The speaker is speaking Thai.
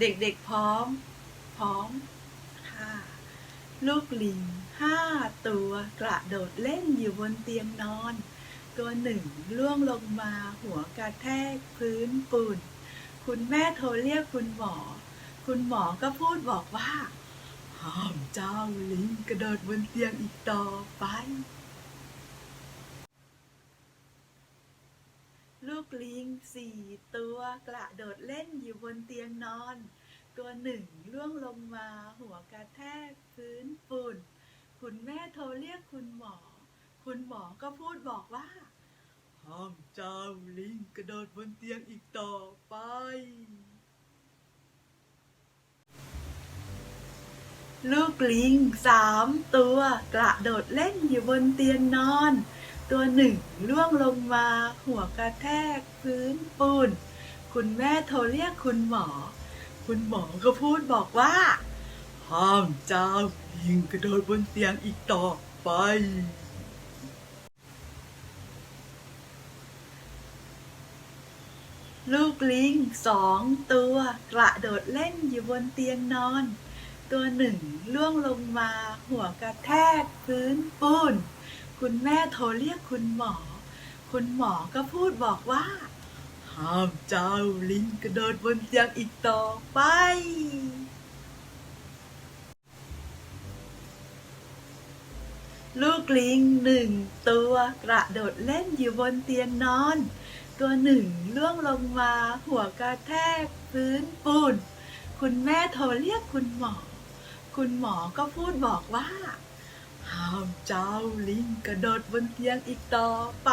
เด็กๆพร้อม พร้อมค่ะลูกลิงห้าตัวกระโดดเล่นอยู่บนเตียงนอน ตัวหนึ่งล่วงลงมาหัวกระแทกพื้นปูน คุณแม่โทรเรียกคุณหมอ คุณหมอก็พูดบอกว่า ห้ามเจ้าลิงกระโดดบนเตียงอีกต่อไป ลู กลิงสี่ตัวกระโดดเล่นอยู่บนเตียงนอน ตัวหนึ่งล่วงลงมาหัวกระแทกพื้นฝุ่น คุณแม่โทรเรียกคุณหมอ คุณหมอก็พูดบอกว่าห้ามเจ้าลิงกระโดดบนเตียงอีกต่อไป ลูกลิงสามตัวกระโดดเล่นอยู่บนเตียงนอน ตัวหนึ่งล่วงลงมา หัวกระแทกพื้นปูน คุณแม่โทรเรียกคุณหมอ คุณหมอก็พูดบอกว่า ห้ามเจ้าลิงกระโดดบนเตียงอีกต่อไปลูกลิงสองตัวกระโดดเล่นอยู่บนเตียงนอน ตัวหนึ่งล่วงลงมา หัวกระแทกพื้นปูน คุณแม่โทรเรียกคุณหมอ คุณหมอก็พูดบอกว่า ห้ามเจ้าลิงกระโดดบนเตียงอีกต่อไปลูกลิงหนึ่งตัวกระโดดเล่นอยู่บนเตียงนอน ตัวหนึ่งล่วงลงมาหัวกระแทกพื้นปูน คุณแม่โทรเรียกคุณหมอ คุณหมอก็พูดบอกว่า ห้ามเจ้าลิงกระโดดบนเตียงอีกต่อไป